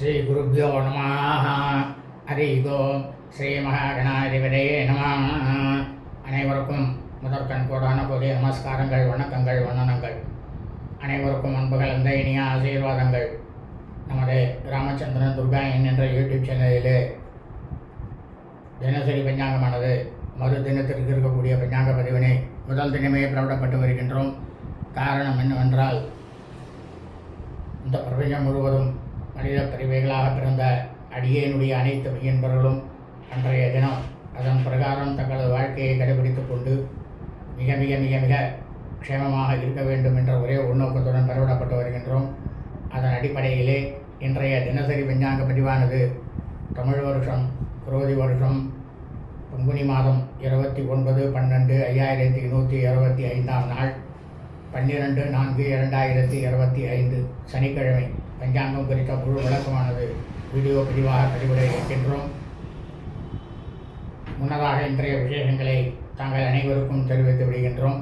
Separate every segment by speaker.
Speaker 1: ஸ்ரீ குருப்பியோ நம ஹரி ஓம் ஸ்ரீ மகாகணாதிபதே நம அனைவருக்கும் முதற்கண் கோடான கோடிய நமஸ்காரங்கள் வணக்கங்கள் வண்ணனங்கள் அனைவருக்கும் அன்புகள் அந்த இனிய ஆசீர்வாதங்கள். நமது ராமச்சந்திரன் துர்கா என் என்ற யூடியூப் சேனலிலே தினசரி பஞ்சாங்கமானது மறு தினத்திற்கு இருக்கக்கூடிய பஞ்சாங்க பதிவினை முதல் தினமே பிரபலப்பட்டு வருகின்றோம். காரணம் என்னவென்றால் இந்த பிரபஞ்சம் முழுவதும் மனித பிரிவைகளாக பிறந்த அடியேனுடைய அனைத்து மையன்பர்களும் அன்றைய தினம் அதன் பிரகாரம் தங்களது வாழ்க்கையை கடைபிடித்து கொண்டு மிக மிக மிக மிக க்ஷேமமாக இருக்க வேண்டும் என்ற ஒரே உள்நோக்கத்துடன் பெறவிடப்பட்டு வருகின்றோம். அதன் அடிப்படையிலே இன்றைய தினசரி பஞ்சாங்க பதிவானது தமிழ் வருஷம் குரோதி வருஷம் பங்குனி மாதம் இருபத்தி ஒன்பது பன்னெண்டு ஐயாயிரத்தி நூற்றி இருபத்தி ஐந்தாம் நாள் பன்னிரெண்டு நான்கு இரண்டாயிரத்தி இருபத்தி ஐந்து சனிக்கிழமை. பஞ்சாங்கம் குறித்த முழு விளக்கமானது வீடியோ பதிவாக பதிவிட இருக்கின்றோம். முன்னதாக இன்றைய விசேஷங்களை தாங்கள் அனைவருக்கும் தெரிவித்து விடுகின்றோம்.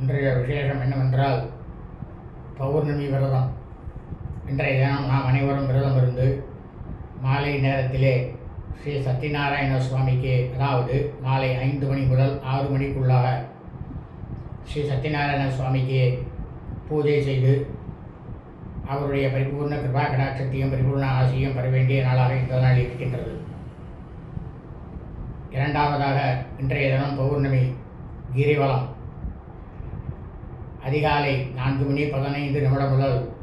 Speaker 1: இன்றைய விசேஷம் என்னவென்றால் பௌர்ணமி விரதம். இன்றைய தினம் நாம் அனைவரும் விரதம் இருந்து மாலை நேரத்திலே ஸ்ரீ சத்யநாராயண சுவாமிக்கு அதாவது மாலை ஐந்து மணி முதல் ஆறு மணிக்குள்ளாக ஸ்ரீ சத்யநாராயண சுவாமிக்கு பூஜை செய்து அவருடைய பரிபூர்ண கிருபா கடாட்சத்தையும் பரிபூர்ண ஆசையும் பெற வேண்டிய நாளாக இந்த நாள் இருக்கின்றது. இரண்டாவதாக இன்றைய தினம் பௌர்ணமி கிரிவலம். அதிகாலை நான்கு மணி பதினைந்து நிமிடம் முதல்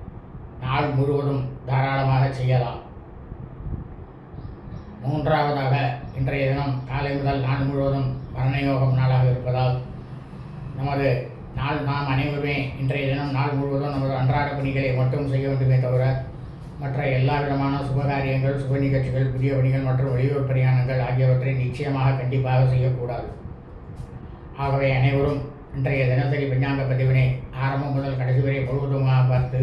Speaker 1: நாள் முழுவதும் தாராளமாக செய்யலாம். மூன்றாவதாக இன்றைய தினம் காலை முதல் நாள் முழுவதும் மரணயோகம் நாளாக இருப்பதால் நமது நாள் நாம் அனைவருமே இன்றைய தினம் நாள் முழுவதும் நமது அன்றாட பணிகளை மட்டும் செய்ய வேண்டுமே தவிர மற்ற எல்லா விதமான சுபகாரியங்கள் சுப நிகழ்ச்சிகள் புதிய பணிகள் மற்றும் வெளியூர் பிரயாணங்கள் ஆகியவற்றை நிச்சயமாக கண்டிப்பாக செய்யக்கூடாது. ஆகவே அனைவரும் இன்றைய தினசரி பஞ்சாங்க பதிவினை ஆரம்பம் முதல் கடைசி வரை முழுவதுமாக பார்த்து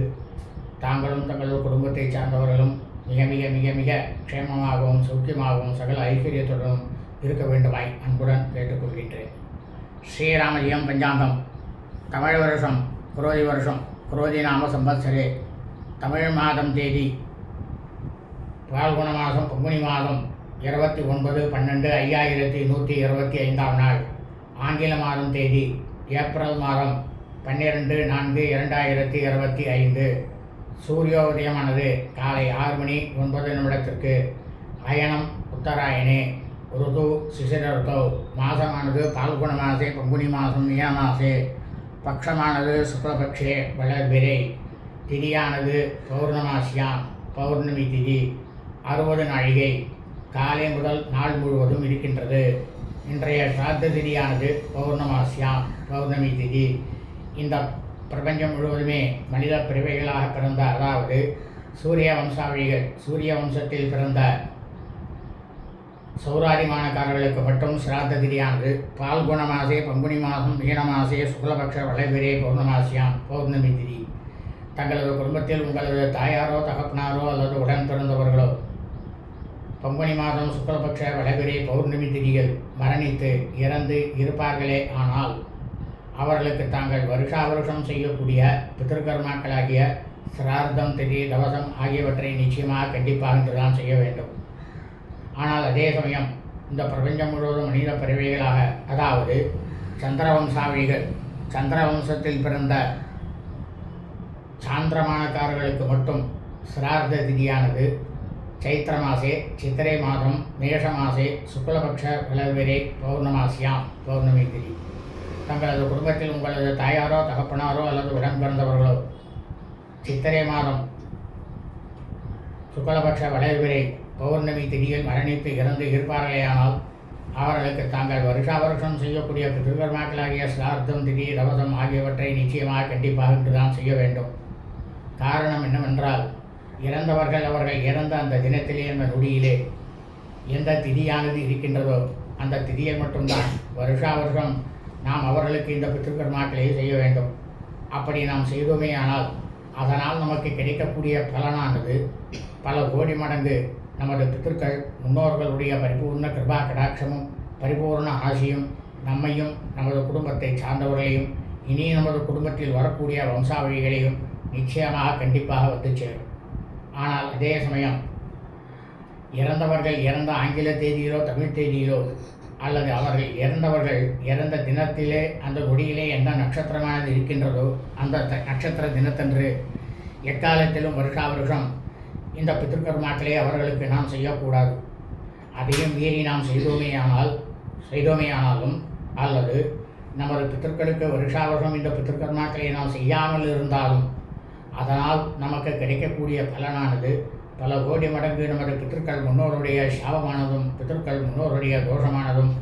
Speaker 1: தாங்களும் தங்களது குடும்பத்தைச் சார்ந்தவர்களும் மிக மிக மிக மிக க்ஷேமமாகவும் சௌக்கியமாகவும் சகல ஐஸ்வர்யத்துடனும் இருக்க வேண்டுமாய் அன்புடன் கேட்டுக்கொள்கின்றேன். ஸ்ரீராமலியம் பஞ்சாங்கம். தமிழ் வருஷம் குரோதி வருஷம் குரோதி நாம சம்பத்சரே தமிழ் மாதம் தேதி பால்குண மாதம் பங்குனி மாதம் இருபத்தி ஒன்பது பன்னெண்டு ஐயாயிரத்தி நூற்றி இருபத்தி ஐந்தாம் நாள். ஆங்கில மாதம் தேதி ஏப்ரல் மாதம் பன்னிரெண்டு நான்கு இரண்டாயிரத்தி இருபத்தி ஐந்து. சூரியோதயமானது காலை ஆறு மணி ஒன்பது நிமிடத்திற்கு. அயனம் உத்தராயணே ருது சிசிர ருதோ மாதமானது பால்குண மாசே பங்குனி மாதம் மீனமாசே பக்ஷமானது சுக்லபக்ஷே வளர்பிரை திதியானது பௌர்ணமாசியாம் பௌர்ணமி திதி அறுபது நாழிகை. காலை முதல் நாள் முழுவதும் இருக்கின்றது. இன்றைய சிராத்த திதியானது பௌர்ணமாசியாம் பௌர்ணமி திதி. இந்த பிரபஞ்சம் முழுவதுமே மனித பிறவைகளாக பிறந்த அதாவது சூரிய வம்சாவளிகள் சூரிய வம்சத்தில் பிறந்த சௌராதிமானக்காரர்களுக்கு மட்டும் சிராத்த திதியானது. பால்குண மாசே பங்குனி மாதம் மீன மாசே சுக்லபக்ஷ வளைபிரே பௌர்ணமாசியாம் பௌர்ணமி திதி. தங்களது குடும்பத்தில் உங்களது தாயாரோ தகப்பனாரோ அல்லது உடன் பிறந்தவர்களோ பங்குனி மாதம் சுக்லபக்ஷ வளைபிரே பௌர்ணமி திதிகள் மரணித்து இறந்து இருப்பார்களே ஆனால் அவர்களுக்கு தாங்கள் வருஷா வருஷம் செய்யக்கூடிய பித்திருக்கர்மாக்களாகிய சிரார்த்தம் திதி தவசம் ஆகியவற்றை நிச்சயமாக கண்டிப்பாக இன்றுதான் செய்ய வேண்டும். ஆனால் அதே சமயம் இந்த பிரபஞ்சம் முழுவதும் மனித பிறவிகளாக அதாவது சந்திரவம்சாவிகள் சந்திரவம்சத்தில் பிறந்த சாந்திரமானக்காரர்களுக்கு மட்டும் சிரார்த்த திதியானது. சைத்திர மாசே சித்திரை மாதம் மேஷ மாசே சுக்லபக்ஷ விளவிரே பௌர்ணமாசியாம் பௌர்ணமி திதி. தங்களது குடும்பத்தில் உங்களது தாயாரோ தகப்பனாரோ அல்லது உடன் பிறந்தவர்களோ சித்திரை மாதம் சுக்லபட்ச வளைவிரை பௌர்ணமி திதியில் மரணித்து இறந்து இருப்பார்களேயானால் அவர்களுக்கு தாங்கள் வருஷா வருஷம் செய்யக்கூடிய பிதர்கர்மாக்களாகிய சிரார்த்தம் திதி தவசம் ஆகியவற்றை நிச்சயமாக கண்டிப்பாக தான் செய்ய வேண்டும். காரணம் என்னவென்றால் இறந்தவர்கள் அவர்கள் இறந்த அந்த தினத்திலே அந்த நொடியிலே எந்த திதியானது இருக்கின்றதோ அந்த திதியை மட்டும்தான் வருஷா வருஷம் நாம் அவர்களுக்கு இந்த பித்திருக்கர்மாக்களையே செய்ய வேண்டும். அப்படி நாம் செய்தோமே ஆனால் அதனால் நமக்கு கிடைக்கக்கூடிய பலனானது பல கோடி மடங்கு நமது பித்திருக்கள் முன்னோர்களுடைய பரிபூர்ண கிருபா கடாட்சமும் பரிபூர்ண ஆசியும் நம்மையும் நமது குடும்பத்தை சார்ந்தவர்களையும் இனி நமது குடும்பத்தில் வரக்கூடிய வம்சாவழிகளையும் நிச்சயமாக கண்டிப்பாக வந்து சேரும். ஆனால் அதே சமயம் இறந்தவர்கள் இறந்த ஆங்கில தேதியிலோ தமிழ் தேதியிலோ அல்லது அவர்கள் இறந்தவர்கள் இறந்த தினத்திலே அந்த நொடியிலே எந்த நட்சத்திரமானது இருக்கின்றதோ அந்த த- நட்சத்திர தினத்தன்று எக்காலத்திலும் வருஷா வருஷம் இந்த பித்திருக்கர்மாக்களை அவர்களுக்கு நாம் செய்யக்கூடாது. அதையும் மீறி நாம் செய்தோமேயானால் செய்தோமேயானாலும் அல்லது நமது பித்திருக்களுக்கு வருஷா வருஷம் இந்த பித்திருக்கர்மாக்களை நாம் செய்யாமல் இருந்தாலும் அதனால் நமக்கு கிடைக்கக்கூடிய பலனானது பல கோடி மடங்கு நமது பித்திருக்கள் முன்னோருடைய சாபமானதும் பித்திருக்கள் முன்னோருடைய தோஷமானதும்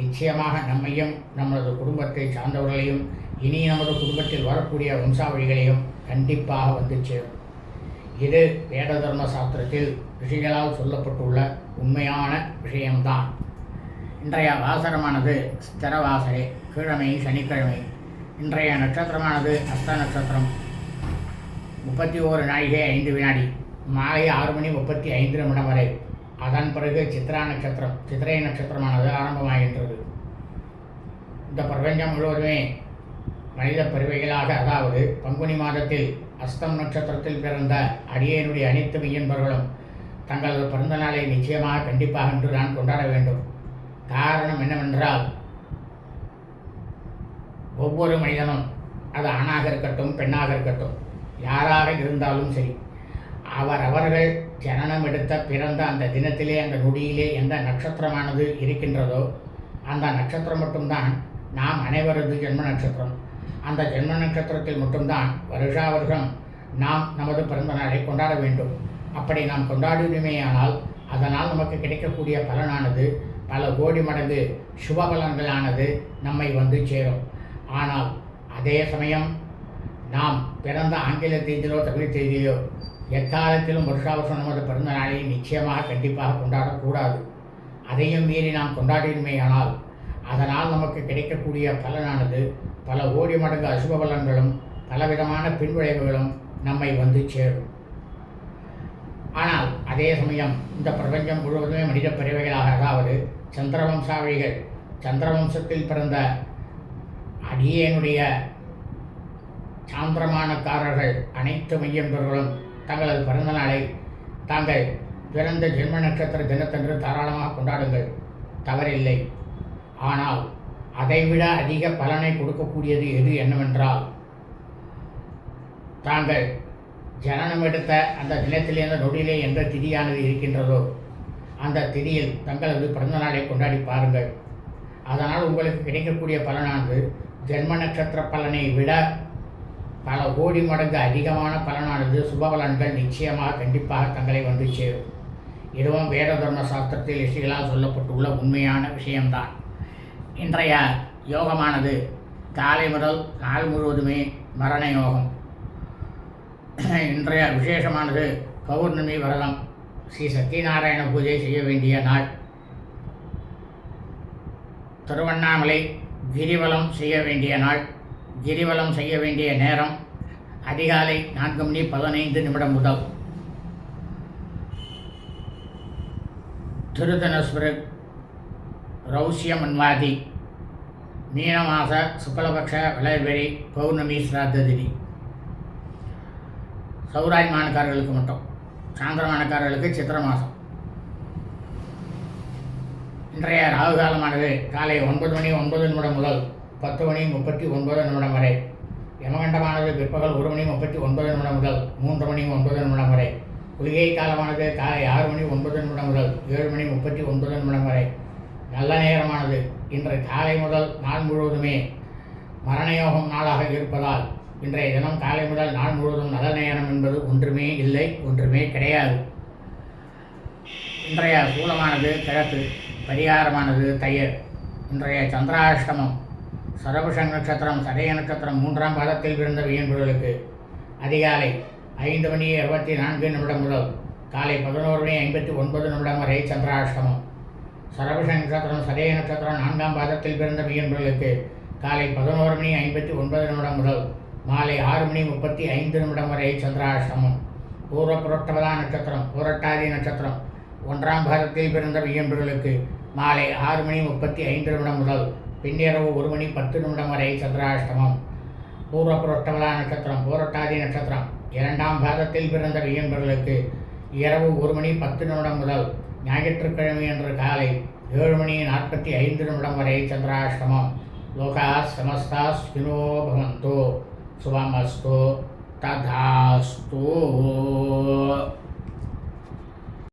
Speaker 1: நிச்சயமாக நம்மையும் நமது குடும்பத்தை சார்ந்தவர்களையும் இனி நமது குடும்பத்தில் வரக்கூடிய வம்சாவழிகளையும் கண்டிப்பாக வந்து சேரும். இது வேத தர்ம சாஸ்திரத்தில் ரிஷிகளால் சொல்லப்பட்டுள்ள உண்மையான விஷயம்தான். இன்றைய வாசரமானது ஸ்திரவாசரே கிழமை சனிக்கிழமை. இன்றைய நட்சத்திரமானது அஸ்த நட்சத்திரம். முப்பத்தி ஓரு நாழிகை ஐந்து வினாடி மாலை ஆறு மணி முப்பத்தி ஐந்து நிமிடம் வரை. அதன் பிறகு சித்ரா நட்சத்திரம் சித்திரை நட்சத்திரமானது ஆரம்பமாகின்றது. இந்த பிரபஞ்சம் முழுவதுமே மனித பருவைகளாக அதாவது பங்குனி மாதத்தில் அஸ்தம் நட்சத்திரத்தில் பிறந்த அடியேனுடைய அனைத்து மெய்யன்பர்களும் தங்களது பிறந்த நாளை நிச்சயமாக கண்டிப்பாக என்று நான் கொண்டாட வேண்டும். காரணம் என்னவென்றால் ஒவ்வொரு மனிதனும் அது ஆணாக இருக்கட்டும் பெண்ணாக இருக்கட்டும் யாராக இருந்தாலும் சரி அவர் அவர்கள் ஜனனம் எடுத்த பிறந்த அந்த தினத்திலே அந்த நொடியிலே எந்த நட்சத்திரமானது இருக்கின்றதோ அந்த நட்சத்திரம் மட்டும்தான். நாம் அனைவரது ஜென்ம நட்சத்திரம். அந்த ஜென்ம நட்சத்திரத்தில் மட்டும்தான் வருஷா வருஷம் நாம் நமது பிறந்த நாளை கொண்டாட வேண்டும். அப்படி நாம் கொண்டாடுவோமேயானால் அதனால் நமக்கு கிடைக்கக்கூடிய பலனானது பல கோடி மடங்கு சுப பலன்களானது நம்மை வந்து சேரும். ஆனால் அதே சமயம் நாம் பிறந்த ஆங்கில தேதியிலோ தமிழ் தேதியிலோ எக்காலத்திலும் வருஷாவசம் நமது பிறந்த நாளை நிச்சயமாக கண்டிப்பாக கொண்டாடக்கூடாது. அதையும் மீறி நாம் கொண்டாடினமேயானால் கிடைக்கக்கூடிய பலனானது பல கோடி மடங்கு அசுப பலன்களும் பலவிதமான பின்விளைவுகளும் நம்மை வந்து சேரும். ஆனால் அதே சமயம் இந்த பிரபஞ்சம் முழுவதுமே மனித பிறவைகளாக அதாவது சந்திரவம்சாவளிகள் சந்திரவம்சத்தில் பிறந்த அடியேனுடைய சாந்திரமானக்காரர்கள் அனைத்து மையம்பர்களும் தங்களது பிறந்த நாளை தாங்கள் பிறந்த ஜென்ம நட்சத்திர தினத்தன்று தாராளமாக கொண்டாடுங்கள். தவறில்லை. ஆனால் அதைவிட அதிக பலனை கொடுக்கக்கூடியது எது என்னவென்றால் தாங்கள் ஜனனம் எடுத்த அந்த தினத்திலே அந்த நொடியிலே எந்த திதியானது இருக்கின்றதோ அந்த திதியில் தங்களது பிறந்த நாளை கொண்டாடி பாருங்கள். அதனால் உங்களுக்கு கிடைக்கக்கூடிய பலனானது ஜென்ம நட்சத்திர பலனை விட பல கோடி மடங்கு அதிகமான பலனானது சுப பலன்கள் நிச்சயமாக கண்டிப்பாக தங்களை வந்து சேரும். இதுவும் வேத தர்ம சாஸ்திரத்தில் இசைகளால் சொல்லப்பட்டுள்ள உண்மையான விஷயம்தான். இன்றைய யோகமானது காலை முதல் நாள் முழுவதுமே மரண யோகம். இன்றைய விசேஷமானது பௌர்ணமி விரதம். ஸ்ரீ சத்யநாராயண பூஜை செய்ய வேண்டிய நாள். திருவண்ணாமலை கிரிவலம் செய்ய வேண்டிய நாள். கிரிவலம் செய்ய வேண்டிய நேரம் அதிகாலை நான்கு மணி பதினைந்து நிமிடம் முதல். திருதனஸ்வரர் ரௌசிய மன்வாதி மீனமாச சுக்லபக்ஷ விளைவெளி பௌர்ணமி சிராத்ததினி சௌராய் மாணக்காரர்களுக்கு மட்டும். சாந்திரமானக்காரர்களுக்கு சித்திர மாதம் இன்றைய ராகு காலமானது காலை ஒன்பது மணி ஒன்பது நிமிடம் முதல் பத்து மணி முப்பத்தி ஒன்பது நிமிடம் வரை. யமகண்டமானது பிற்பகல் ஒரு மணி முப்பத்தி ஒன்பது நிமிடம் முதல் மூன்று மணி ஒன்பது நிமிடம் வரை. குளிகை காலமானது காலை ஆறு மணி ஒன்பது நிமிடம் முதல் ஏழு மணி முப்பத்தி ஒன்பது நிமிடம் வரை. நல்ல நேரமானது. இன்று காலை முதல் நாள் முழுவதுமே மரணயோகம் நாளாக இருப்பதால் இன்றைய தினம் காலை முதல் நாள் முழுவதும் நல்ல நேரம் என்பது ஒன்றுமே இல்லை ஒன்றுமே கிடையாது. இன்றைய சூலமானது கிழக்கு பரிகாரமானது தையர். இன்றைய சந்திராஷ்டமம் சரபுஷன் நட்சத்திரம் சதய நட்சத்திரம் மூன்றாம் பாதத்தில் விழுந்த வியன்புகளுக்கு அதிகாலை ஐந்து மணி இருபத்தி நான்கு நிமிடம் முதல் காலை பதினோரு மணி ஐம்பத்தி ஒன்பது நிமிடம் வரை சந்திராஷ்டமம். சரபுஷ நட்சத்திரம் சதய நட்சத்திரம் நான்காம் பாதத்தில் பிறந்த மீன்பர்களுக்கு காலை பதினோரு மணி ஐம்பத்தி ஒன்பது நிமிடம் முதல் மாலை ஆறு மணி முப்பத்தி ஐந்து நிமிடம் வரை சந்திராஷ்டமம். பூர்வ புரட்டபதா நட்சத்திரம் புரட்டாதி நட்சத்திரம். ஒன்றாம் பாதத்தில் பிறந்த மீன்பர்களுக்கு மாலை ஆறு மணி முப்பத்தி ஐந்து நிமிடம் முதல் பின்னிரவு ஒரு மணி பத்து நிமிடம் வரை சந்திராஷ்டமம். பூர்வ புரட்டபதா நட்சத்திரம் பூரட்டாதி நட்சத்திரம். இரண்டாம் பாதத்தில் பிறந்த மீன்பர்களுக்கு இரவு ஒரு மணி பத்து நிமிடம் முதல் ஞாயிற்றுக்கிழமை அன்று காலை ஏழு மணி நாற்பத்தி ஐந்து நிமிடம் வரை சந்திராஷ்டமம் லோகா சமஸ்தா ஸ்பினோ பவந்தோ சுபமஸ்து ததாஸ்து